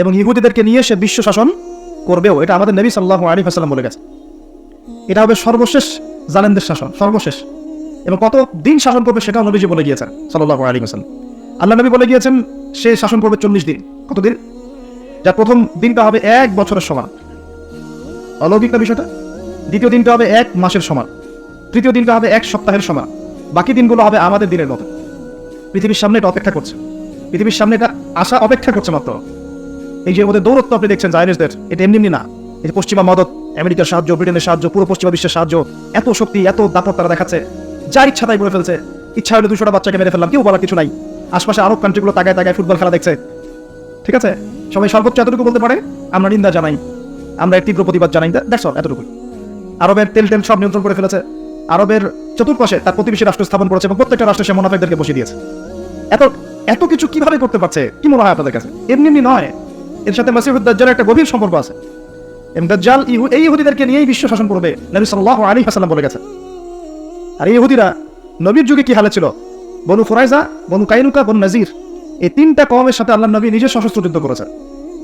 এবং ইহুদিদেরকে নিয়ে সে বিশ্ব শাসন করবেও, এটা আমাদের নবী সাল্লাহ আলী হাসালাম বলে গেছে। এটা হবে সর্বশেষ জালেনদের শাসন, সর্বশেষ। এবং কত দিন শাসন করবে সেটাও নবীজি বলে গিয়েছেন সাল্লাহ আলী হাসালাম আল্লাহ নবী বলে গিয়েছেন, সে শাসন করবে চল্লিশ দিন। কতদিন যার প্রথম দিনটা হবে এক বছরের সমান। অলৌকিক না বিষয়টা? দ্বিতীয় দিনটা হবে এক মাসের সমান। তৃতীয় দিনটা হবে এক সপ্তাহের সমান। বাকি দিনগুলো হবে আমাদের দিনের মতো। পৃথিবীর সামনে এটা অপেক্ষা করছে। পৃথিবীর সামনে এটা আশা অপেক্ষা করছে মাত্র। এই যে ওদের দৌরত্ব আপনি দেখছেন জাইনিসদের। এটা এমনি এমনি না। এই যে পশ্চিমা মদত, আমেরিকার সাহায্য, ব্রিটেনের সাহায্য, পুরো পশ্চিমা বিশ্বের সাহায্য, এত শক্তি, এত দাপট তারা দেখাচ্ছে। যার ইচ্ছা তাই করে ফেলছে। ইচ্ছা হলে দুশোটা বাচ্চাকে মেরে ফেললাম, কেউ বলার কিছু নাই। আশপাশে আরব কান্ট্রিগুলো তাকায় তাকায় ফুটবল খেলা দেখছে। ঠিক আছে? সবাই সর্বোচ্চ এতটুকু বলতে পারে? আমরা নিন্দা জানাই। আমরা এর তীব্র প্রতিবাদ জানাই। দ্যাটস অল এতটুকু আরবের তেল টেল সব নিয়ন্ত্রণ করে ফেলেছে। আরবের চতুর্পাশে তার প্রতিবেশী রাষ্ট্র স্থাপন করেছে এবং প্রত্যেকটা রাষ্ট্র সে মোনাফেকদেরকে বসিয়ে দিয়েছে। এত এত কিছু কীভাবে করতে পারছে? কি মনে হয় আপনাদের কাছে? এমনি এমনি নয়। এর সাথে মাসিহুদ দাজ্জালের একটা গভীর সম্পর্ক আছে। এবং দাজ্জাল এই ইহুদিদেরকে নিয়েই বিশ্ব শাসন করবে, নবী সাল্লাল্লাহু আলাইহি ওয়াসাল্লাম বলে গেছে। আর এই ইহুদিরা নবীর যুগে কি হালে ছিল? বনু ফুরাইজা, বনু কাইনুকা, বনু নাজির, এই তিনটা কওমের সাথে আল্লাহ নবী নিজে সশস্ত্র যুদ্ধ করেছে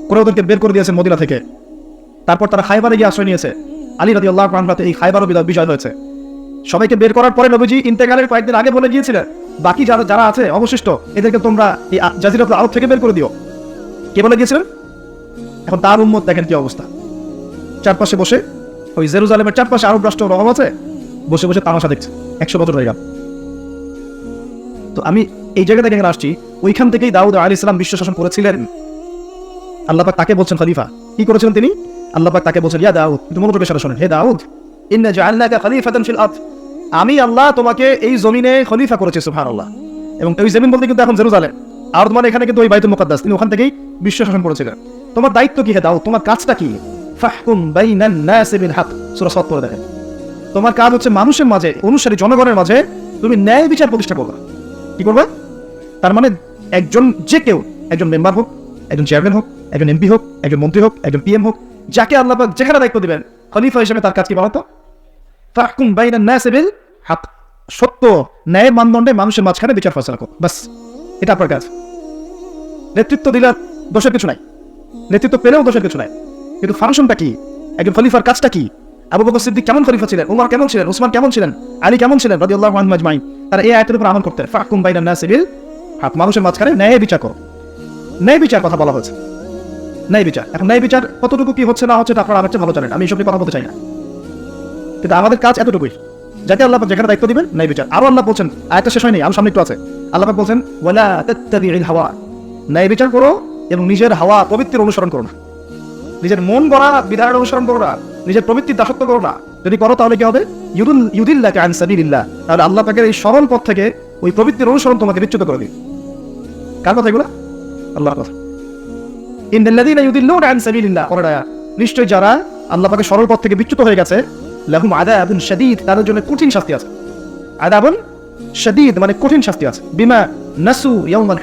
করে ওদেরকে বের করে দিয়েছেন মদিনা থেকে। তারপর তারা খাইবারে গিয়ে আশ্রয় নিয়েছে। আলী রাদি আল্লাহ প্রাণপাতে এই খাইবারও বিজয়- বিজয় হয়েছে। সবাইকে বের করার পরে নবীজি ইন্তেকালের কয়েকদিন আগে বলে গিয়েছিলেন, বাকি যারা যারা আছে, অবশিষ্ট, এদেরকে তোমরা এই জাজিরাতুল আরব থেকে বের করে দিও। কে বলে গিয়েছিলেন? এখন তার উম্মত, দেখেন কি অবস্থা। চারপাশে বসে, ওই জেরুজালেমের চারপাশে আরব রাষ্ট্র রহম আছে, বসে বসে তামাশা দেখছে, একশো বছর হয়ে গেল তো আমি এই জায়গা থেকে আসছি, ওইখান থেকেই দাউদ আলী ইসলাম বিশ্ব শাসন করেছিলেন। আল্লাপাক তাকে বলছেন, খলিফা, কি করেছিলেন তিনি? আল্লাপাক তাকে বলছেন, ইয়া দাউদ, তুমি মনোযোগের সাথে শোনেন, হে দাউদ আমি আল্লাহ তোমাকে এই জমিনে খলিফা করেছি, সুবহানাল্লাহ। এবং ওই জমিন বলতে কিন্তু এখন জেরুজালেম। আর তোমার এখানে কিন্তু ওই বাইতুল মুকাদ্দাস, তিনি ওখান থেকেই বিশ্ব শাসন করেছিলেন। তোমার দায়িত্ব কি হে দাউদ? তোমার কাজটা কি? ফাহকুম বাইনান দেখেন। তোমার কাজ হচ্ছে মানুষের মাঝে, অনুসারী জনগণের মাঝে তুমি ন্যায় বিচার প্রতিষ্ঠা করবে। কি করবে? তার মানে একজন যে কেউ, একজন মেম্বার হোক, একজন চেয়ারম্যান হোক, একজন এমপি হোক, একজন মন্ত্রী হোক, একজন পিএম হোক, যাকে আল্লাহ যেখানে দায়িত্ব দিবেন, খলিফা হিসেবে তার কাজ কি বলতো ফাহকুম বাইনান নাসি বিল সত্য ন্যায়ের মানদণ্ডে মানুষের মাঝখানে বিচার ফয়সলা করো। বাস এটা আপনার কাজ। নেতৃত্ব দিলে দোষের কিছু নাই। নেতৃত্ব পেলেও দোষের কিছু নাই। কিন্তু ফাংশনটা কি? একজন খলিফার কাজটা কি? আবু বকর সিদ্দিক কেমন খলিফা ছিলেন? উমর কেমন ছিলেন? উসমান কেমন ছিলেন? আলী কেমন ছিলেন? রাদিয়াল্লাহু আনহু আজমাইন। তারা এই আয়াতের উপর আমল করতে ফাকুম বাইনান নাস বিল হক। মানুষের মাঝখানে ন্যায় বিচার করো। ন্যায় বিচার কথা বলা হয়েছে। ন্যায় বিচার। এখন ন্যায় বিচার কতটুকু কি হচ্ছে না হচ্ছে তা আপনারা আমার চেয়ে ভালো জানেন। আমি নিয়ে কথা বলতে চাই না। কিন্তু আমাদের কাজ এতটুকুই। যাতে আল্লাহ যেখানে দায়িত্ব দিবেন, ন্যায় বিচার। আরও আল্লাহ বলছেন, আয়াতটা শেষ হয়নি আরও সামনে একটু আছে। আল্লাহ বলছেন, ওয়ালা তাত্তাবিউল হাওয়া। ন্যায় বিচার করো এবং নিজের হাওয়া পবিত্রের অনুসরণ করো না। নিজের মন গড়া, বিধানের অনুসরণ করো না। নিজের প্রবৃত্তির দাসত্ব করো না। যদি করো তাহলে কি হবে? ইউদুল ইউদিল্লাকে তাহলে আল্লাহ পাকের এই সরল পথ থেকে ওই প্রবৃত্তির অনুসরণ তোমাকে বিচ্যুত করে দিবে। কার কথা এগুলো? আল্লাহর কথা। নিশ্চয় যারা আল্লাহ সরল পথ থেকে বিচ্যুত হয়ে গেছে, লাহুম তাদের জন্য কঠিন শাস্তি আছে। আযাবুন শাদীদ মানে কঠিন শাস্তি আছে। বিমা নাসু ইয়াউমাল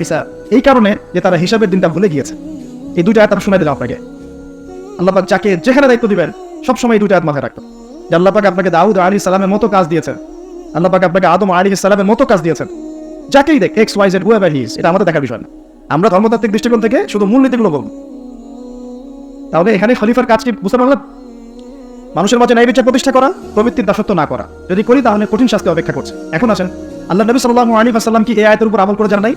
এই কারণে যে তারা হিসাবের দিনটা ভুলে গিয়েছে। এই দুইটা আয়াত আমি শোনাই দিলাম আপনাকে। আল্লাহ পাক যাকে যেখানে দায়িত্ব দিবেন, সবসময় এই দুইটা আয়াত মাথায় রাখতো যে আল্লাহ পাক আপনাকে দাউদ আলী সালামের মতো কাজ দিয়েছেন। আল্লাহ পাক আপনাকে আদম আলী সালামের মতো কাজ দিয়েছেন। যাকেই দেখ X Y Z whoever his এটা আমাদের দেখার বিষয় না। আমরা ধর্মতাত্ত্বিক দৃষ্টিকোণ থেকে শুধু মূলনীতিগুলো বলব তাহলে এখানে খলিফার কাজ কি বুঝতে পারলাম? মানুষের মাঝে ন্যায় বিচার প্রতিষ্ঠা করা, প্রবৃত্তির দাসত্ব না করা। যদি করি তাহলে কঠিন শাস্তি অপেক্ষা করছে। এখন আসেন, আল্লাহ নবী সাল্লাহ আলী আসাল্লাম কি এই আয়তের উপর আমল করে জান নাই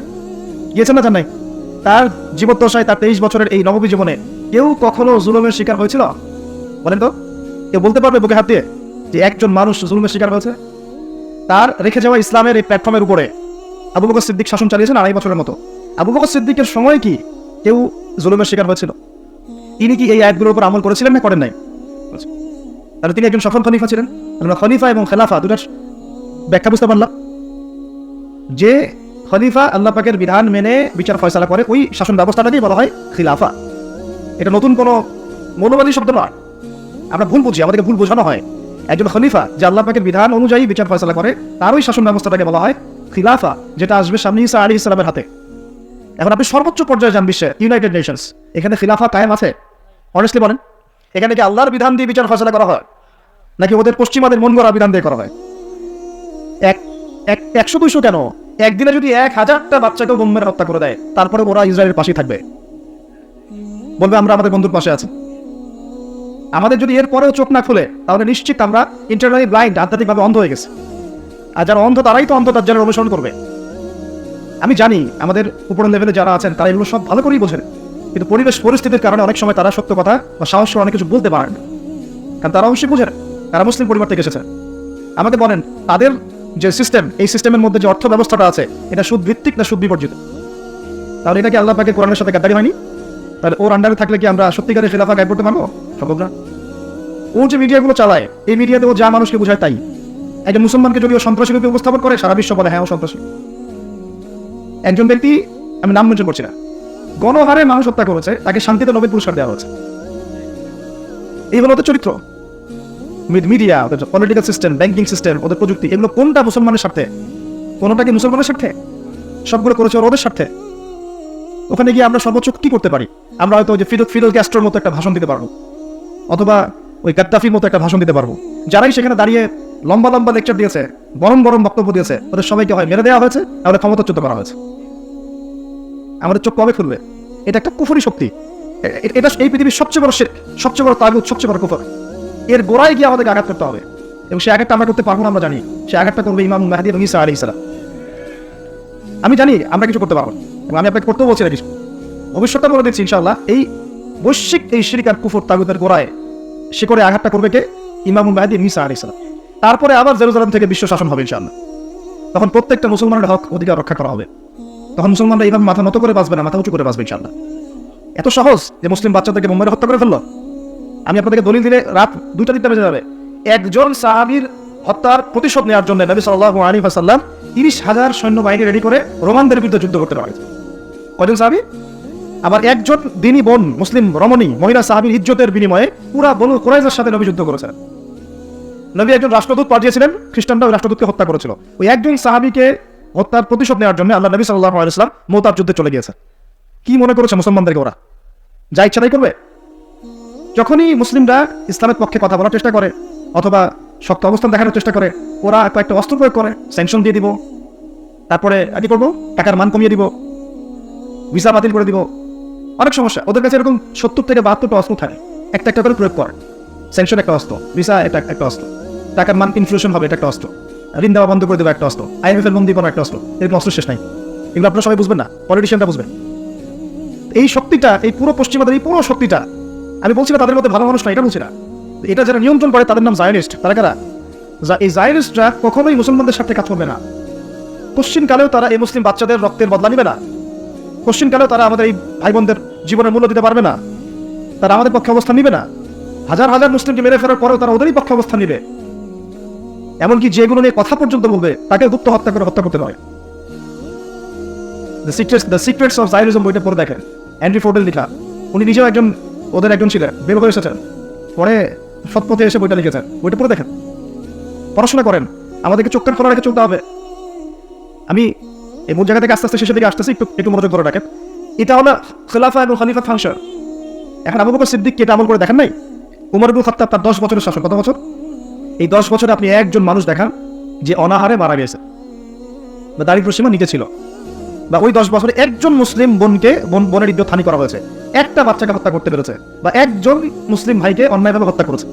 গিয়েছেন না জান নাই তার জীবদ্দশায় তার তেইশ বছরের এই নববী জীবনে কেউ কখনো জুলুমের শিকার হয়েছিল? বলেন তো, কেউ বলতে পারবে বুকে হাত দিয়ে যে একজন মানুষ জুলুমের শিকার হয়েছে? তার রেখে যাওয়া ইসলামের এই প্ল্যাটফর্মের উপরে আবু বকর সিদ্দিক শাসন চালিয়েছেন আড়াই বছরের মতো। আবু বকর সিদ্দিকের সময় কি কেউ জুলুমের শিকার হয়েছিল? তিনি কি এই আয়াতগুলোর উপর আমল করেছিলেন না করেন নাই? তাহলে তিনি একজন সফল খলিফা ছিলেন? আমরা খলিফা এবং খেলাফা দুটার ব্যাখ্যা বুঝতে পারলাম। যে খলিফা আল্লাহ পাকের বিধান মেনে বিচার ফয়সালা করে, ওই শাসন ব্যবস্থাটাকেই বলা হয় খিলাফা। এটা নতুন কোনো মনোবাদী শব্দ নয়। আমরা ভুল বুঝি, আমাদেরকে ভুল বোঝানো হয়। একজন খলিফা যে আল্লাহ পাকের বিধান অনুযায়ী বিচার ফয়সালা করে, তার ওই শাসন ব্যবস্থাটাকে বলা হয় খিলাফা, যেটা আসবে সামনে ইসা আলী ইসলামের হাতে। এখন আপনি সর্বোচ্চ পর্যায়ে যান বিশ্বে, ইউনাইটেড নেশনস। এখানে খিলাফা কায়েম আছে। অনেস্টলি বলেন, এখানে কি আল্লাহর বিধান দিয়ে বিচার ফয়সলা করা হয়? নাকি ওদের পশ্চিমাদের মন গড়া বিধান দিয়ে করা হয়? এক, একশো দুইশো কেন? একদিনে যদি এক হাজারটা বাচ্চাকেও বোম্বের হত্যা করে দেয়, তারপরে ওরা ইসরায়েলের পাশেই থাকবে। বলবে, আমরা আমাদের বন্ধুর পাশে আছি। আমাদের যদি এর পরেও চোখ না খুলে, তাহলে নিশ্চিত আমরা ইন্টারনালি ব্লাইন্ড আধ্যাত্মিকভাবে অন্ধ হয়ে গেছে। আর যারা অন্ধ, তারাই তো অন্ধ, তার জন্য অনুসরণ করবে। আমি জানি আমাদের উপরের লেভেলে যারা আছেন, তারা এগুলো সব ভালো করেই বোঝেন। কিন্তু পরিবেশ, পরিস্থিতির কারণে অনেক সময় তারা সত্য কথা বা সাহস করে অনেক কিছু বলতে পারেন। কারণ তারা অবশ্যই বোঝেন, তারা মুসলিম পরিবার থেকে এসেছে। আমাকে বলেন, তাদের যে সিস্টেম এই সিস্টেমের মধ্যে যে অর্থ ব্যবস্থাটা আছে, এটা সুদ ভিত্তিক না সুদ বিবর্জিত তাহলে এটা কি আল্লাহ পাকে কোরআনের সাথে গাদ্দারি হয়নি? তাহলে ওর আন্ডারে থাকলে কি আমরা সত্যিকারের খেলাফা গাইড করতে পারব? সম্ভব না। ও যে মিডিয়াগুলো চালায়, এই মিডিয়াতে ও যা মানুষকে বোঝায় তাই। একজন মুসলমানকে যদি ও সন্ত্রাসী রূপে উপস্থাপন করে, সারা বিশ্ব বলে হ্যাঁ ও সন্ত্রাসী। একজন ব্যক্তি, আমি নাম মেনশন করছি না, গণহারে মানুষ হত্যা করেছে, তাকে শান্তিতে নোবেল পুরস্কার দেওয়া হয়েছে। এই হলো ওদের চরিত্র। মিডিয়া ওদের পলিটিক্যাল সিস্টেম ব্যাংকিং সিস্টেম ওদের প্রযুক্তি এগুলো কোনটা মুসলমানের স্বার্থে? কোনটা কি মুসলমানের স্বার্থে? সবগুলো করেছে ওদের স্বার্থে। ওখানে গিয়ে আমরা সর্বোচ্চ কি করতে পারি? আমরা হয়তো যে ফিদল ফিদল ক্যাস্ট্রোর মতো একটা ভাষণ দিতে পারব। অথবা ওই গাদ্দাফির মতো একটা ভাষণ দিতে পারব। যারাই সেখানে দাঁড়িয়ে লম্বা লম্বা লেকচার দিয়েছে, গরম গরম বক্তব্য দিয়েছে, ওদের সবাইকে হয় মেরে দেওয়া হয়েছে তাহলে ক্ষমতাচ্যুত করা হয়েছে। আমাদের চোখ কবে খুলবে? এটা একটা কুফরি শক্তি। এটা এই পৃথিবীর সবচেয়ে বড় সবচেয়ে বড় তাগুত, সবচেয়ে বড় কুফর। এর গোড়ায় গিয়ে আমাদেরকে আঘাত করতে হবে। এবং সে আঘাতটা আমরা করতে পারব না, আমরা জানি। সে আঘাতটা করবে ইমাম মাহাদি এবং ইসা আলী ইসলাম আমি জানি আমরা কিছু করতে পারব। এবং আমি আপনাকে করতেও বলছি না কিছু। ভবিষ্যৎটা বলে দিচ্ছি, ইনশাআল্লাহ। এই বৈশ্বিক এই শিরিকার কুফর তাগুতের গোড়ায় সে করে আঘাতটা করবে কে? ইমাম মাহাদি মিসা আলী ইসলাম তারপরে আবার জেরুজালাম থেকে বিশ্ব শাসন হবে, ইনশাআল্লাহ। তখন প্রত্যেকটা মুসলমানের হক, অধিকার রক্ষা করা হবে। তখন মুসলমানরা এইভাবে মাথা নত করে বাঁচবে না, মাথা উঁচু করে বাঁচবে, ইনশাআল্লাহ। এত সহজ যে মুসলিম বাচ্চাদেরকে মুম্বাইয়ে হত্যা করে ফেলল? আমি আপনাদেরকে দলিল দিলে রাত দুইটা দিতে বেজে যাবে। একজন সাহাবীর হত্যার প্রতিশোধ নেওয়ার জন্য নবী সাল্লাল্লাহু আলাইহি ওয়াসাল্লাম তিরিশ হাজার সৈন্যবাহিনী রেডি করে রোমানদের বিরুদ্ধে যুদ্ধ করতে পারে কয়জন সাহাবী? আবার একজন দিনী বোন, মুসলিম, রমণী, মহিলা সাহাবীর ইজ্জতের বিনিময়ে পুরা বনু কোরাইজের সাথে নবী যুদ্ধ করেছেন। নবী একজন রাষ্ট্রদূত পাঠিয়েছিলেন খ্রিস্টানরা ওই রাষ্ট্রদূতকে হত্যা করেছিল। ওই একজন সাহাবীকে হত্যার প্রতিশোধ নেওয়ার জন্য আল্লাহ নবী সাল্লাল্লাহু আলাইহি ওয়াসাল্লাম মোতার যুদ্ধে চলে গিয়েছে কি মনে করেছে মুসলমানদেরকে ওরা? যা ইচ্ছা তাই করবে? যখনই মুসলিমরা ইসলামের পক্ষে কথা বলার চেষ্টা করে, অথবা শক্ত অবস্থান দেখানোর চেষ্টা করে, ওরা কয়েকটা অস্ত্র প্রয়োগ করে স্যাংশন দিয়ে দিব। তারপরে কি করব? টাকার মান কমিয়ে দিব। ভিসা বাতিল করে দিব। অনেক সমস্যা। ওদের কাছে এরকম সত্তর থেকে বাহাত্তরটা অস্ত্র থাকে। একটা একটা করে প্রয়োগ করে। স্যাংশন একটা অস্ত্র, ভিসা এটা একটা অস্ত্র, টাকার মান ইনফ্লুশন হবে এটা একটা অস্ত্র, ঋণ দেওয়া বন্ধ করে দেবো একটা অস্ত্র আইএমএফ এর বন্দি করা একটা অস্ত্র, এরকম অস্ত্র শেষ নাই। এগুলো আপনারা সবাই বুঝবেন না পলিটিশিয়ানরা বুঝবেন। এই শক্তিটা, এই পুরো পশ্চিমাদের, এই পুরো শক্তিটা আমি বলছি না তাদের মধ্যে ভালো মানুষ না এটা বলছি না। এটা যারা নিয়ন্ত্রণ করে, তাদের নাম জায়নিস্ট তারা কারা? যা- এই জায়নিস্টরা কখনোই মুসলমানদের সাথে কাজ করবে না। পশ্চিমকালেও তারা এই মুসলিম বাচ্চাদের রক্তের বদলা নিবে না। পশ্চিমকালেও তারা আমাদের এই ভাই বোনদের জীবনের মূল্য দিতে পারবে না। তারা আমাদের পক্ষে অবস্থান নিবে না। হাজার হাজার মুসলিমকে মেরে ফেরার পরেও তারা ওদেরই পক্ষে অবস্থান নিবে। এমনকি যেগুলো নিয়ে কথা পর্যন্ত বলবে তাকে গুপ্ত হত্যা করে হত্যা করতে নয় the secrets the secrets of Zionism বইটা পড়ে দেখেন। অ্যান্ড্রি ফোর্ডেল লেখা। উনি নিজেও একজন ওদের একজন ছিলেন হয়ে এসেছেন পরে সৎপথে এসে বইটা লিখেছেন বইটা পড়ে দেখেন। পড়াশোনা করেন। আমাদেরকে চোখের খোলা রেখে চলতে হবে। আমি এই মূল জায়গা থেকে আস্তে আস্তে শেষের দিকে আসতেছি, একটু একটু মনোযোগ করে রাখেন। এটা হলো খেলাফা এবং খলিফা ফাংশন। এখন আবু বকর সিদ্দিক এটা আমল করে দেখেন নাই? উমর ইবুল খাত্তাব তার দশ বছরের শাসন, কত বছর? এই দশ বছরে আপনি একজন মানুষ দেখান যে অনাহারে মারা গেছে। বা দারিদ্র সীমা নিচে ছিল। বা ওই দশ বছরে একজন মুসলিম বোনকে, বোন, বোনের ইদ্যত হানি করা হয়েছে। একটা বাচ্চাকে হত্যা করতে পেরেছে বা একজন মুসলিম ভাইকে অন্যায়ভাবে হত্যা করেছে।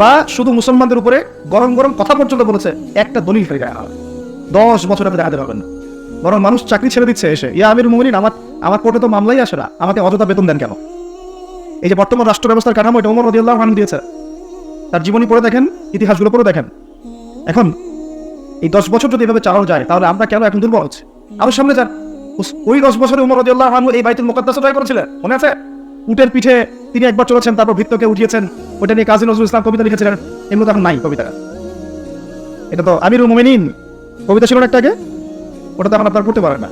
বা শুধু মুসলমানদের উপরে গরম গরম কথা পর্যন্ত বলেছে, একটা দলিল ফেলে গায়ে হাত। দশ বছর আপনি দেখাতে পারবেন না। বরং মানুষ চাকরি ছেড়ে দিচ্ছে এসে, ইয়া আমির মুমিনিন, আমার আমার কোর্টে তো মামলাই আসে না, আমাকে অযথা বেতন দেন কেন? এই যে বর্তমান রাষ্ট্র ব্যবস্থার কাঠামো, এটা ওমর রদিয়াল্লাহ আনহু দিয়েছে। তার জীবনী পড়ে দেখেন, ইতিহাসগুলো পড়ে দেখেন। এখন, এই দশ বছর যদি এভাবে চালানো যায়, তাহলে আমরা কেন এখন দুর্বল হচ্ছে? আরও সামনে যান। ওই দশ বছরে উমর রদিয়াল্লাহ আনহু এই বাইতুল মুকাদ্দাস জয় করেছিলেন। মনে আছে? উটের পিঠে তিনি একবার চলেছেন, তারপর ভিত্তকে উঠিয়েছেন। ওটা নিয়ে কাজী নজরুল ইসলাম কবিতা লিখেছিলেন। এগুলো তো এখন নাই কবিতা এটা তো আমিরুল মুমিনিন। কবিতা ছিল একটা আগে? ওটা তো এখন আপনারা পড়তে পারেন না।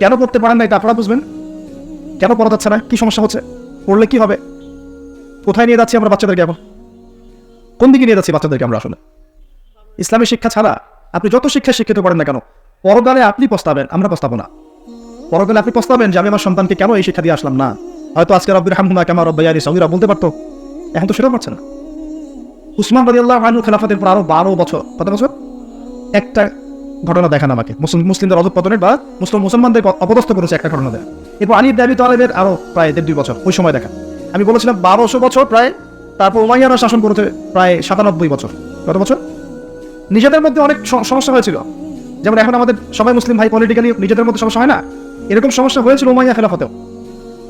কেন পড়তে পারেন না এটা আপনারা বুঝবেন? কেন পড়া যাচ্ছে না? কি সমস্যা হচ্ছে? পড়লে কি হবে? কোথায় নিয়ে যাচ্ছি আমরা বাচ্চাদেরকে এখন? কোন দিকে নিয়ে যাচ্ছি বাচ্চাদেরকে আমরা আসলে? ইসলামী শিক্ষা ছাড়া আপনি যত শিক্ষা শিক্ষিত করেন না কেন পরকালে আপনি পস্তাবেন, আমরা পস্তাবো না। পরকালে আপনি পস্তাবেন যে আমি আমার সন্তানকে কেন এই শিক্ষা দিয়ে আসলাম না? হয়তো আজকে রব্বির হামহুমা কেমন রব্বাইয়ারি সঙ্গীরা বলতে পারতো। এখন তো সেটাও পারছে না। উসমান রাজি আল্লাহ আনু খেলাফতের পর আরও বারো বছর, কত বছর? একটা ঘটনা দেখান আমাকে। মুসলিম মুসলিমদের অধপতনের বা মুসলিম মুসলমানদের অপদস্থ করেছে একটা ঘটনা দেয় এরপর ইবনে আবি তালেবের আরও প্রায় দেড় দুই বছর, ওই সময় দেখা আমি বলেছিলাম বারোশো বছর প্রায়, তারপর উমাইয়ারা শাসন করেছে প্রায় সাতানব্বই বছর। কত বছর? নিজেদের মধ্যে অনেক সমস্যা হয়েছিল। যেমন এখন আমাদের সবাই মুসলিম ভাই পলিটিক্যালি নিজেদের মধ্যে সমস্যা হয় না? এরকম সমস্যা হয়েছিল উমাইয়া খেলাফতেও।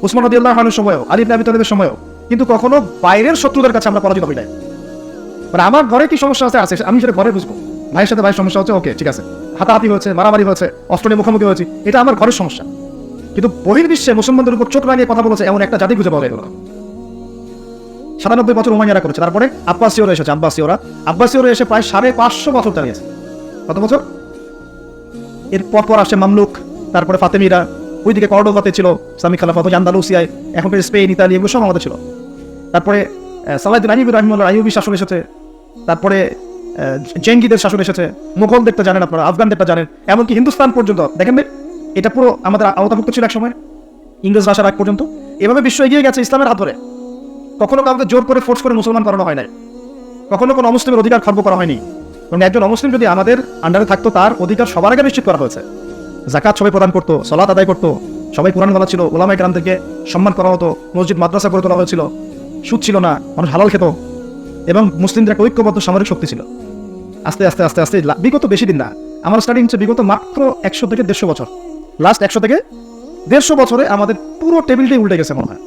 উসমান রদি আল্লাহ খানের সময়ও, আলী ইবনে আবি তালেবের সময়ও। কিন্তু কখনো বাইরের শত্রুদের কাছে আমরা পরাজিত হই নাই। মানে আমার ঘরে কি সমস্যা আছে? আছে, আমি সেটা ঘরে বুঝব। ভাইয়ের সাথে ভাইয়ের সমস্যা হচ্ছে, ওকে, ঠিক আছে। হাতাহাতি হয়েছে, মারামারি হয়েছে, অস্ত্র নিয়ে মুখোমুখি হয়েছে, এটা আমার ঘরের সমস্যা। কিন্তু বহির্বিশ্বে মুসলমানদের উপর চোখ লাগিয়ে কথা বলেছে, এমন একটা জাতি খুঁজে পাওয়া না সাতানব্বই বছর উমাইয়ারা করেছে। তারপরে আব্বাসীয়রা এসেছে, আব্বাসীয়রা। আব্বাসীয়রা এসে প্রায় সাড়ে পাঁচশো বছর দাঁড়িয়েছে কত বছর? এর পর পর আসে মামলুক, তারপরে ফাতেমিরা। ওইদিকে কর্ডোভাতে ছিল ইসলামিক খেলাফত আন্দালুসিয়ায়, এখন স্পেন, ইতালি এগুলো সব আমাদের ছিল। তারপরে সালাউদ্দিন আইবুর রহমুল্লাহ আইবি শাসন এসেছে। তারপরে জেঙ্গিদের শাসন এসেছে। মুঘলদেরটা জানেন আপনারা আফগানদেরটা জানেন। এমনকি হিন্দুস্তান পর্যন্ত, দেখেন এটা পুরো আমাদের আওতাভুক্ত ছিল এক সময় ইংরেজ ভাষার আগ পর্যন্ত। এভাবে বিশ্ব এগিয়ে গেছে ইসলামের হাত ধরে। কখনো কাউকে জোর করে ফোর্স করে মুসলমান করানো হয় নাই। কখনো কোনো অমুসলিমের অধিকার খর্ব করা হয়নি। কারণ একজন অমুসলিম যদি আমাদের আন্ডারে থাকতো, তার অধিকার সবার আগে নিশ্চিত করা হয়েছে। জাকাত সবাই প্রদান করতো সলাত আদায় করতো, সবাই কোরআন বলা ছিল ওলামাই গ্রাম থেকে সম্মান করা হতো, মসজিদ, মাদ্রাসা করে তোলা হয়েছিল, সুদ ছিল না, মানুষ হালাল খেত এবং মুসলিমদের একটা ঐক্যবদ্ধ সামরিক শক্তি ছিল। আস্তে আস্তে আস্তে আস্তে বিগত বেশি দিন না, আমার স্টার্টিং হচ্ছে বিগত মাত্র একশো থেকে দেড়শো বছর। লাস্ট একশো থেকে দেড়শো বছরে আমাদের পুরো টেবিলটাই উল্টে গেছে মনে হয়।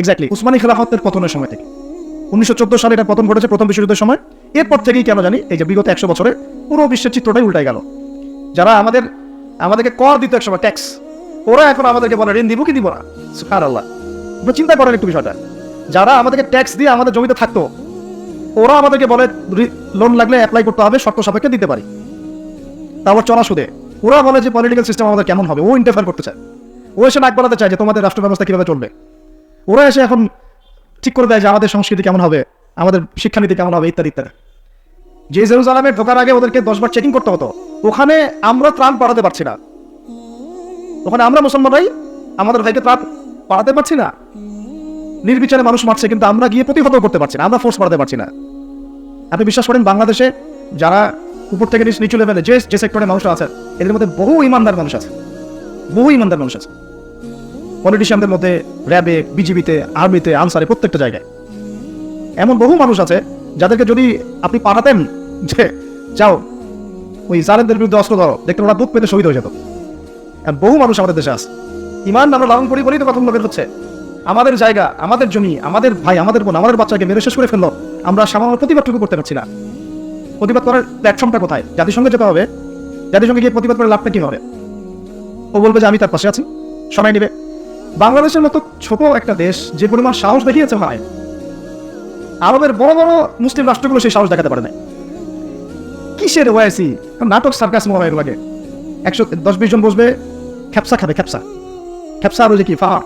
এক্স্যাক্টলি উসমানী খেলাফতের পতনের সময় থেকে। উনিশশো চোদ্দ সালে এটা পতন ঘটেছে প্রথম বিশ্বযুদ্ধের সময়। এরপর থেকেই কেন জানি, এই যে বিগত একশো বছরে পুরো বিশ্বের চিত্রটাই উল্টাই গেল। যারা আমাদের, আমাদেরকে কর দিত এক সময় ট্যাক্স, ওরা এখন আমাদেরকে বলে, ঋণ দিব কি দিব না? সুখার আল্লাহ চিন্তা করেন একটু বিষয়টা। যারা আমাদেরকে ট্যাক্স দিয়ে আমাদের জমিতে থাকতো, ওরা আমাদেরকে বলে লোন লাগলে অ্যাপ্লাই করতে হবে, শর্ত সাপেক্ষে দিতে পারি। তারপর চড়া সুদে, ওরা বলে যে পলিটিক্যাল সিস্টেম আমাদের কেমন হবে, ও ইন্টারফেয়ার করতে চায়। ও এসে নাক বলাতে চায় যে তোমাদের রাষ্ট্র ব্যবস্থা কীভাবে চলবে। ওরা এসে এখন ঠিক করে দেয় যে আমাদের সংস্কৃতি কেমন হবে, আমাদের শিক্ষানীতি কেমন হবে, ইত্যাদি ইত্যাদি। যে জেরুজালামে ঢোকার আগে ওদেরকে দশবার চেকিং করতে হতো। ওখানে আমরা ত্রাণ পাঠাতে পারছি না। ওখানে আমরা মুসলমানরাই আমাদের ভাইকে ত্রাণ পাঠাতে পারছি না। নির্বিচারে মানুষ মারছে, কিন্তু আমরা গিয়ে প্রতিহত করতে পারছি না, আমরা ফোর্স পাঠাতে পারছি না। আপনি বিশ্বাস করেন, বাংলাদেশে যারা উপর থেকে নিচ- লেভেলে যে যে সেক্টরে মানুষ আছে, এদের মধ্যে বহু ইমানদার মানুষ আছে। বহু ইমানদার মানুষ আছে। পলিটিশিয়ানদের মধ্যে র্যাবে বিজিবিতে আর্মিতে আনসারে প্রত্যেকটা জায়গায়। এমন বহু মানুষ আছে, যাদেরকে যদি আপনি পাঠাতেন যে, যাও। ওই জালেমদের বিরুদ্ধে অস্ত্র ধরো। দেখতে ওরা বুক পেতে শহীদ হয়ে যেত আর বহু মানুষ আমাদের দেশে আছে। ইমান আমরা লালন করি বলেই তো কথাগুলো বের হচ্ছে। আমাদের জায়গা, আমাদের জমি, আমাদের ভাই, আমাদের বোন, আমাদের বাচ্চাকে মেরে শেষ করে ফেলল। আমরা সামান্য প্রতিবাদটুকু করতে পারছি না। প্রতিবাদ করার প্ল্যাটফর্মটা কোথায়? জাতিসংঘে যেতে হবে। জাতিসংঘে গিয়ে প্রতিবাদ করে লাভটা কি হবে? ও বলবে যে, আমি তার পাশে আছি। সময় নেবে। বাংলাদেশের মতো ছোট একটা দেশ যে পরিমাণ সাহস দেখিয়েছে ভাই আরবের বড় বড় মুসলিম রাষ্ট্রগুলো সেই সাহস দেখাতে পারে না কিসের ওয়াইসি? নাটক, সার্কাস মনে হয় লাগে একশো দশ বিশ জন বসবে, খ্যাপসা খাবে, খ্যাপসা। খ্যাপসা আর ওই যে কি ফাহা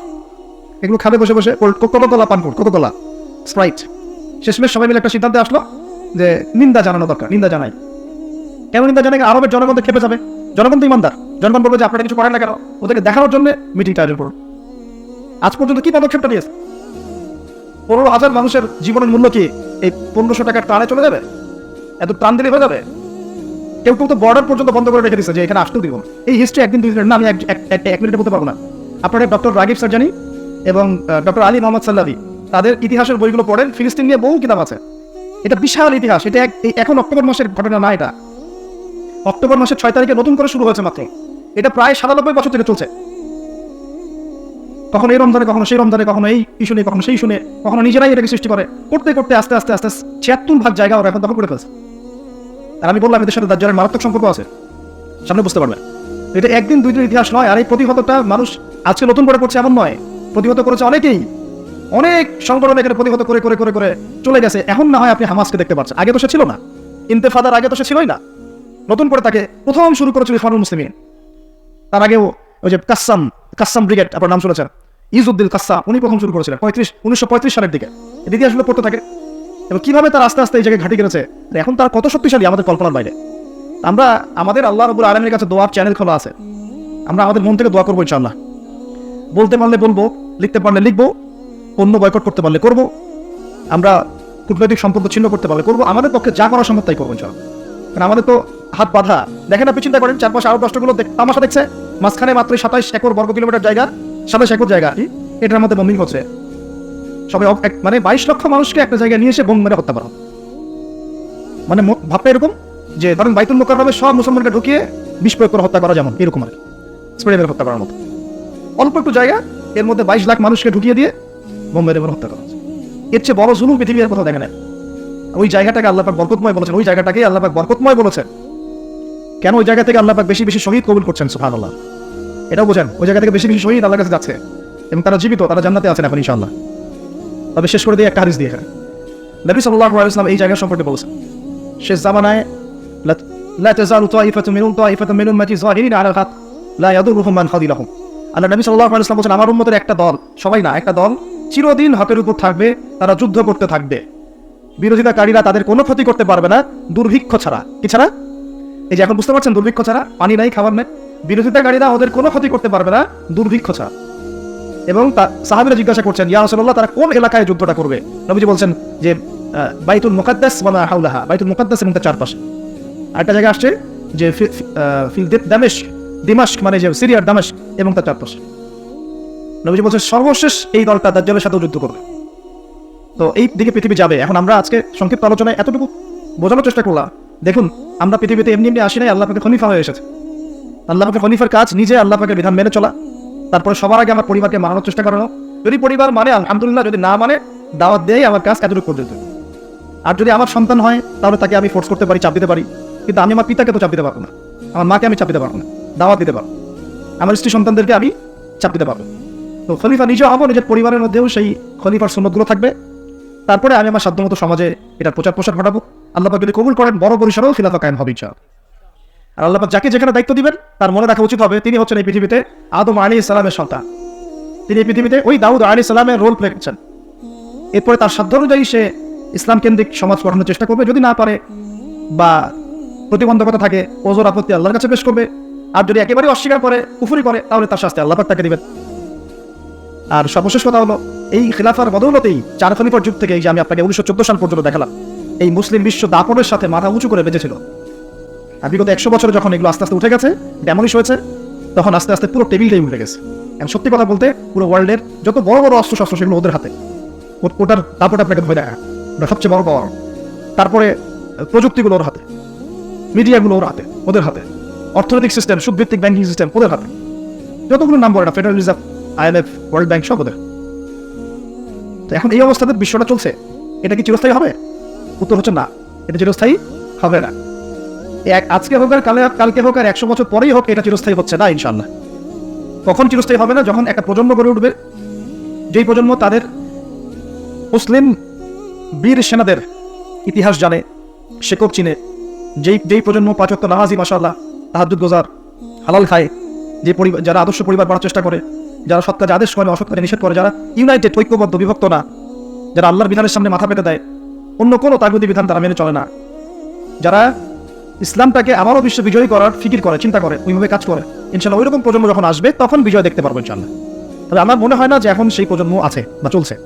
এগুলো খাবে বসে বসে কত পান কত তোলা স্প্রাইট শেষমেশ সবাই মিলে একটা সিদ্ধান্তে আসলো যে নিন্দা জানানো দরকার, নিন্দা জানাই। কেন নিন্দা জানাই? আরবের জনগণ তো খেপে যাবে। জনগণ তো ইমানদার। জনগণ বলবে যে, আপনারা কিছু করেন না কেন? ওদেরকে দেখানোর জন্য মিটিংটা আয়োজন করুন। আজ পর্যন্ত কি পদক্ষেপটা নিয়েছে? পনেরো হাজার মানুষের জীবনের মূল্য কি এই পনেরোশো টাকার টানে চলে যাবে? এত প্রাণ দিলে হয়ে যাবে? কেউ কেউ তো বর্ডার পর্যন্ত বন্ধ করে রেখে দিচ্ছে যে এখানে আসতেও দিব এই হিস্ট্রি একদিন দুই দিনের না আমি এক- মিনিটে বলতে পারব না। আপনারা ডক্টর রাগিব সার্জানি এবং ডক্টর আলী মোহাম্মদ সাল্লাবি তাদের ইতিহাসের বইগুলো পড়েন। ফিলিস্তিন নিয়ে বহু কিতাব আছে। এটা বিশাল ইতিহাস। এটা এখন অক্টোবর মাসের ঘটনা না এটা। অক্টোবর মাসের ছয় তারিখে নতুন করে শুরু হয়েছে মাত্র। এটা প্রায় সাতানব্বই বছর থেকে চলছে। কখনো এই রমজানে, কখনো সেই রমজানে, কখনো এই ইস্যু নিয়ে, কখনো সেই শুনে কখনো নিজেরাই এটাকে সৃষ্টি করে। করতে করতে আস্তে আস্তে আস্তে ছিয়াত্তর ভাগ জায়গা ওরা এখন দখল করে ফেলছে। আর আমি বললাম এদের সাথে দাজ্জালের মারাত্মক সম্পর্ক আছে। সামনে বুঝতে পারবে। এটা একদিন দুই দিনের ইতিহাস নয়, আর এই প্রতিহতটা মানুষ আজকে নতুন করে করছে এমন নয়। প্রতিহত করেছে অনেকেই। অনেক সংগঠন এখানে প্রতিহত করে করে করে করে চলে গেছে। এখন না হয় আপনি হামাসকে দেখতে পাচ্ছেন। আগে তো সে ছিল না। ইন্তেফাদার আগে তো সে ছিলই না। নতুন করে তাকে প্রথম শুরু করেছিল ইরফানুল মুসলিমিন। তার আগেও ওই যে কাসাম কাসাম ব্রিগেড, আপনার নাম শুনেছেন? ইজুদ্দিন কাসা, উনি প্রথম শুরু করেছিলেন। পঁয়ত্রিশ, উনিশশো পঁয়ত্রিশ সালের দিকে। ইতিহাসগুলো পড়তে থাকে এবং কীভাবে তার আস্তে আস্তে এই জায়গায় ঘাটি আর এখন তার কত শক্তিশালী আমাদের কল্পনার বাইরে। আমরা আমাদের আল্লাহ রবুল আলমের কাছে দোয়ার চ্যানেল খোলা আছে। আমরা আমাদের মন থেকে দোয়া করব ইনশাল্লাহ বলতে পারলে বলব, লিখতে পারলে লিখব, পণ্য বয়কট করতে পারলে করব। আমরা কূটনৈতিক সম্পর্ক ছিন্ন করতে পারলে করব। আমাদের পক্ষে যা করা সম্ভব তাই করব ইনশাল্লাহ কারণ আমাদের তো হাত বাঁধা। দেখেন আপনি চিন্তা করেন, চারপাশে আরও দশটাগুলো তামাশা দেখছে। মাঝখানে মাত্র সাতাইশ একর বর্গ কিলোমিটার জায়গা, সাতাইশ একর জায়গা। এটার মধ্যে বম্বিং হচ্ছে। সবাই মানে বাইশ লক্ষ মানুষকে একটা জায়গায় নিয়ে এসে বোম মেরে হত্যা করা মানে ভাবটা এরকম যে ধরেন বাইতুল মোকাররমে সব মুসলমানকে ঢুকিয়ে প্রয়োগ করে হত্যা করা যেমন, এরকম আর স্প্রে মেরে হত্যা করার মতো। অল্প একটু জায়গা, এর মধ্যে বাইশ লাখ মানুষকে ঢুকিয়ে দিয়ে বোম মেরে হত্যা করা এর চেয়ে বড় জুলুম পৃথিবী আর কোথাও দেখে নেয় ওই জায়গাটাকে আল্লাহ পাক বরকতময় বলেছেন, ওই জায়গাটাকে আল্লাহ পাক বরকতময় বলেছেন। কেন ওই জায়গা থেকে আল্লাহ পাক বেশি বেশি শহীদ কবুল করছেন সুফান আল্লাহ এটাও বোঝেন, ওই জায়গা থেকে বেশি বেশি শহীদ আল্লাহ কাছে যাচ্ছে। এবং তারা জীবিত, তারা জান্নাতে আছেন এখন, ইনশাআল্লাহ। তবে শেষ করে দিয়ে একটা হাদিস দিয়ে এখানে নবী সাল্লাল্লাহু আলাইহি ওয়াসাল্লাম এই জায়গা সম্পর্কে বলেছেন শেষ জামানায় মিন উম্মতি যাহিরিন আলাল হক লা ইয়াদুরুহুম মান খাদিলাহুম। আল্লাহ নবী সাল্লাল্লাহু আলাইহি ওয়াসাল্লাম বলেছেন, আমার উম্মতের একটা দল, সবাই না, একটা দল চিরদিন হকের উপর থাকবে, তারা যুদ্ধ করতে থাকবে। বিরোধিতাকারীরা তাদের কোনো ক্ষতি করতে পারবে না, দুর্ভিক্ষ ছাড়া। কি ছাড়া? এই যে এখন বুঝতে পারছেন, দুর্ভিক্ষ ছাড়া? পানি নাই, খাবার নেই। বিরোধিতাকারীরা ওদের কোনো ক্ষতি করতে পারবে না, দুর্ভিক্ষ ছাড়া। এবং তা সাহাবিরা জিজ্ঞাসা করছেন, ইয়া রাসূলুল্লাহ, তারা কোন এলাকায় যুদ্ধটা করবে? নবীজি বলছেন যে বাইতুল মুকাদ্দাস ওয়া মা হাওলাহা, বাইতুল মুকাদ্দাস এবং তার চারপাশে। আরেকটা জায়গা আসছে যে, ফি- ফি- ফিল দি- দামেস্ক মানে যে সিরিয়ার দামেস্ক এবং তার চারপাশে। নবীজি বলছেন, সর্বশেষ এই দলটা দাজ্জালের সাথে যুদ্ধ করবে। তো এই দিকে পৃথিবী যাবে। এখন আমরা আজকে সংক্ষিপ্ত আলোচনায় এতটুকু বোঝানোর চেষ্টা করলাম। দেখুন, আমরা পৃথিবীতে এমনি এমনি আসি নাই, আল্লাহ পাকে খনিফা হয়ে এসেছে। আল্লাহ পাকে খনিফার কাজ নিজে আল্লাহ পাকের বিধান মেনে চলা। তারপরে সবার আগে আমার পরিবারকে মানানোর চেষ্টা করানো। যদি পরিবার মানে আলহামদুলিল্লাহ, যদি না মানে দাওয়াত দেয় আমার কাজ এতটুকু করে দিতে। আর যদি আমার সন্তান হয়, তাহলে তাকে আমি ফোর্স করতে পারি, চাপ দিতে পারি। কিন্তু আমি আমার পিতাকে তো চাপ দিতে পারব না। আমার মাকে আমি চাপ দিতে পারব না। দাওয়াত দিতে পারব। আমার স্ত্রী সন্তানদেরকে আমি চাপ দিতে পারব। তো খলিফা নিজেও হব নিজের পরিবারের মধ্যেও সেই খলিফার সুন্নতগুলো থাকবে। তারপরে আমি আমার সাধ্যমতো সমাজে এটার প্রচার প্রসার ঘটাবো। আল্লাহ যদি কবুল করেন, বড় পরিসরেও খিলাফা কায়েম হবে ইচ্ছা আর আল্লাহ যাকে যেখানে দায়িত্ব দিবেন, তার মনে রাখা উচিত হবে, তিনি হচ্ছেন এই পৃথিবীতে আদম আলী ইসলামের সন্তান। তিনি এই পৃথিবীতে ওই দাউদ আলী ইসলামের রোল প্লে করছেন। এরপরে তার সাধ্য অনুযায়ী সে ইসলাম কেন্দ্রিক সমাজ গঠনের চেষ্টা করবে, যদি না পারে বা প্রতিবন্ধকতা থাকে, ওজোর আপত্তি আল্লাহর কাছে পেশ করবে। আর যদি একেবারে অস্বীকার করে, কুফুরি করে, তাহলে তার শাস্তি আল্লাহ তাকে দিবেন। আর সর্বশেষ কথা হলো, এই খিলাফার বদৌলতেই চার খলিফার যুগ থেকে এই যে আমি আপনাকে উনিশশো চোদ্দ সাল পর্যন্ত দেখালাম, এই মুসলিম বিশ্ব দাপনের সাথে মাথা উঁচু করে বেঁচেছিল। আর বিগত একশো বছরে যখন এগুলো আস্তে আস্তে উঠে গেছে ড্যামলিশ হয়েছে, তখন আস্তে আস্তে পুরো টেবিলটাই উঠে গেছে। এখন সত্যি কথা বলতে পুরো ওয়ার্ল্ডের যত বড় বড় অস্ত্র শস্ত্র সেগুলো ওদের হাতে। ওটার দাপট আপনাকে ভয় দেখা ওটা সবচেয়ে বড় পাওয়ার তারপরে প্রযুক্তিগুলো ওর হাতে। মিডিয়াগুলো ওর হাতে, ওদের হাতে। অর্থনৈতিক সিস্টেম সুদভিত্তিক ব্যাংকিং সিস্টেম ওদের হাতে। যতগুলো নাম বলে Federal Reserve IMF World Bank সব ওদের। তো এখন এই অবস্থাতে বিশ্বটা চলছে। এটা কি চিরস্থায়ী হবে? উত্তর হচ্ছে না। এটা চিরস্থায়ী হবে না। এক আজকে হোক আর কালে কালকে হোক আর একশো বছর পরেই হোক, এটা চিরস্থায়ী হচ্ছে না ইনশাল্লাহ কখন চিরস্থায়ী হবে না? যখন একটা প্রজন্ম গড়ে উঠবে, যেই প্রজন্ম তাদের মুসলিম বীর সেনাদের ইতিহাস জানে শেকর চিনে, যেই যেই প্রজন্ম পাঁচত্ব নামাজি মাসাল্লাহ তাহাজুদ গোজার, হালাল খায়, যে পরিবার যারা আদর্শ পরিবার বাড়ার চেষ্টা করে, যারা সৎ কাজে আদেশ করে, অসৎ নিষেধ করে, যারা ইউনাইটেড, ঐক্যবদ্ধ, বিভক্ত না, যারা আল্লাহর বিধানের সামনে মাথা পেতে দেয়, অন্য কোনো তাগুদি বিধান তারা মেনে চলে না। যারা ইসলামটাকে আবারও বিশ্ব বিজয়ী করার ফিকির করে, চিন্তা করে, ওইভাবে কাজ করে। ইনশাল্লাহ ওইরকম প্রজন্ম যখন আসবে, তখন বিজয় দেখতে পারব ইনশাল্লাহ তবে আমার মনে হয় না যে এখন সেই প্রজন্ম আছে বা চলছে।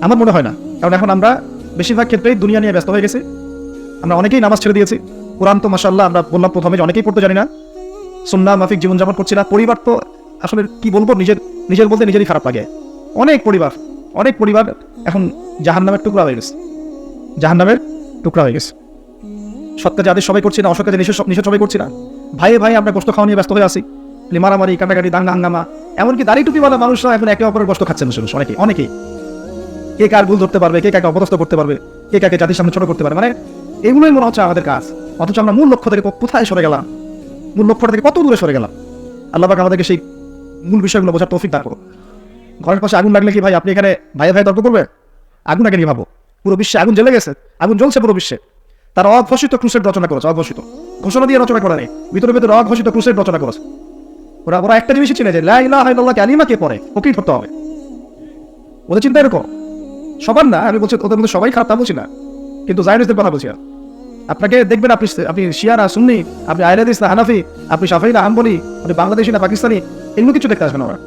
আমার মনে হয় না। কারণ এখন আমরা বেশিরভাগ ক্ষেত্রেই দুনিয়া নিয়ে ব্যস্ত হয়ে গেছি। আমরা অনেকেই নামাজ ছেড়ে দিয়েছি। কোরআন তো মাসাল্লাহ আমরা বললাম প্রথমে যে অনেকেই পড়তে জানি না। সুন্না মাফিক, জীবনযাপন করছি না। পরিবার তো আসলে কি বলব? নিজের নিজের বলতে নিজেরই খারাপ লাগে। অনেক পরিবার অনেক পরিবার এখন জাহান নামের টুকরা হয়ে গেছে। জাহান নামের টুকরা হয়ে গেছে। কাজে আদেশ সবাই করছি না, অসৎ কাজে নিষেধ নিষেধ সবাই করছি না। ভাইয়ে ভাই আমরা গোস্ত খাওয়া নিয়ে ব্যস্ত হয়ে খালি মারামারি কাটাকাটি দাঙ্গা, হাঙ্গামা। এমনকি দাড়ি টুপিওয়ালা মানুষরা এখন একে অপরের গোস্ত খাচ্ছেন শুনুন অনেকে অনেকেই কে কার ভুল ধরতে পারবে, কে কাকে অপদস্থ করতে পারবে, কে কাকে জাতির সামনে ছোট করতে পারবে। মানে এগুলোই মনে হচ্ছে আমাদের কাজ। অথচ আমরা মূল লক্ষ্য থেকে কোথায় সরে গেলাম? মূল লক্ষ্য থেকে কত দূরে সরে গেলাম? আল্লাহ পাক আমাদেরকে সেই মূল বিষয়গুলো বোঝার তৌফিক দান করো ঘরের পাশে আগুন লাগলে কি ভাই আপনি এখানে ভাইয়ে ভাই তর্ক করবে আগুন আগে নিয়ে ভাবো পুরো বিশ্বে আগুন জ্বলে গেছে, আগুন জ্বলছে পুরো বিশ্বে। তারা অঘোষিত ক্রুসের রচনা করেছে, অঘোষিত। ঘোষণা দিয়ে রচনা করে নেই। ভিতরে ভিতরে অঘোষিত ক্রুসের রচনা করেছে। ওরা ওরা একটা জিনিসই চিনে যে লা ইলাহা ইল্লাল্লাহকে আলিমা কে পড়ে? ওকেই ধরতে হবে। ওদের চিন্তা এরকম। সবার না, আমি বলছি ওদের মধ্যে সবাই খারাপ তা বলছি না। কিন্তু জায়নিসদের কথা বলছি আপনাকে দেখবেন আপনি আপনি শিয়ারা সুন্নি, আপনি আয়রাদিস না, হানাফি, আপনি সাফাই না আম্বলি আপনি বাংলাদেশি না, পাকিস্তানি, এগুলো কিছু দেখতে আসবেন ওরা।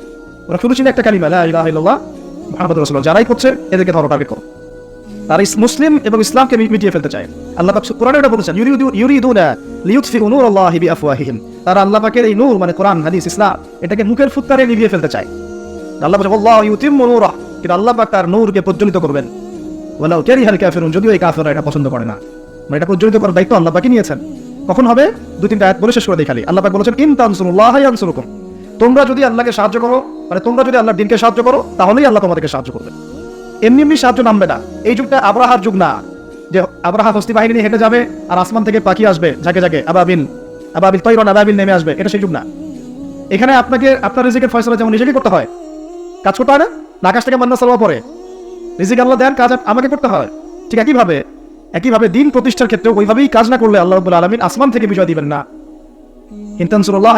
ওরা শুধু চিনে একটা কালিমা লা ইলাহা ইল্লাল্লাহ মুহাম্মাদুর যারাই করছে, এদেরকে ধরো টার্গেট করো। তারা মুসলিম এবং ইসলামকে মিটিয়ে ফেলতে চায়। আল্লাহ পাক এটা বলেছেন, ইউরিদু ইউরিদুনা লিইউতফিউ নূরাল্লাহি বিআফওয়াহিহিম। তারা আল্লাহ পাকের এই নূর মানে কোরআন, হাদিস, ইসলাম, এটাকে মুখের নিভিয়ে ফেলতে চায়। আল্লাহ আল্লাহ নূরা কিন্তু আল্লাহ পাক তার নূরকে প্রজ্বলিত করবেন। ওয়ালাউ কাফিরুন। যদিও এই এটা পছন্দ করে না। মানে এটা প্রজ্বলিত করার দায়িত্ব আল্লাহ পাকই নিয়েছেন। কখন হবে? দুই তিনটা আয়াত বলে শেষ করে দেখালি আল্লাহ পাক বলেছেন, ইন তানসুরুল্লাহ ইয়ানসুরুকুম। তোমরা যদি আল্লাহকে সাহায্য করো মানে তোমরা যদি আল্লাহর দিনকে সাহায্য করো, তাহলেই আল্লাহ তোমাদেরকে সাহায্য করবে। এমনি এমনি সাহায্য নামবে না। এই যুগটা আবরাহার যুগ না। যে আবরাহা হস্তি বাহিনী হেঁটে যাবে আর আসমান থেকে পাখি আসবে ঝাঁকে ঝাঁকে আবাবিল আবাবিল তৈরন, আবাবিল নেমে আসবে। এটা সেই যুগ না। এখানে আপনাকে, আপনার রিজিকের ফয়সলা যেমন নিজেকে করতে হয়, কাজ করতে হয় না? আকাশ থেকে মান্না সালবা পরে রিজিক আল্লাহ দেন, কাজ আমাকে করতে হয়। ঠিক একইভাবে একইভাবে দিন প্রতিষ্ঠার ক্ষেত্রে ওইভাবেই কাজ না করলে আল্লাহ আলমিন আসমান থেকে বিষয় দিবেন না। ইন্তানসুল্লাহ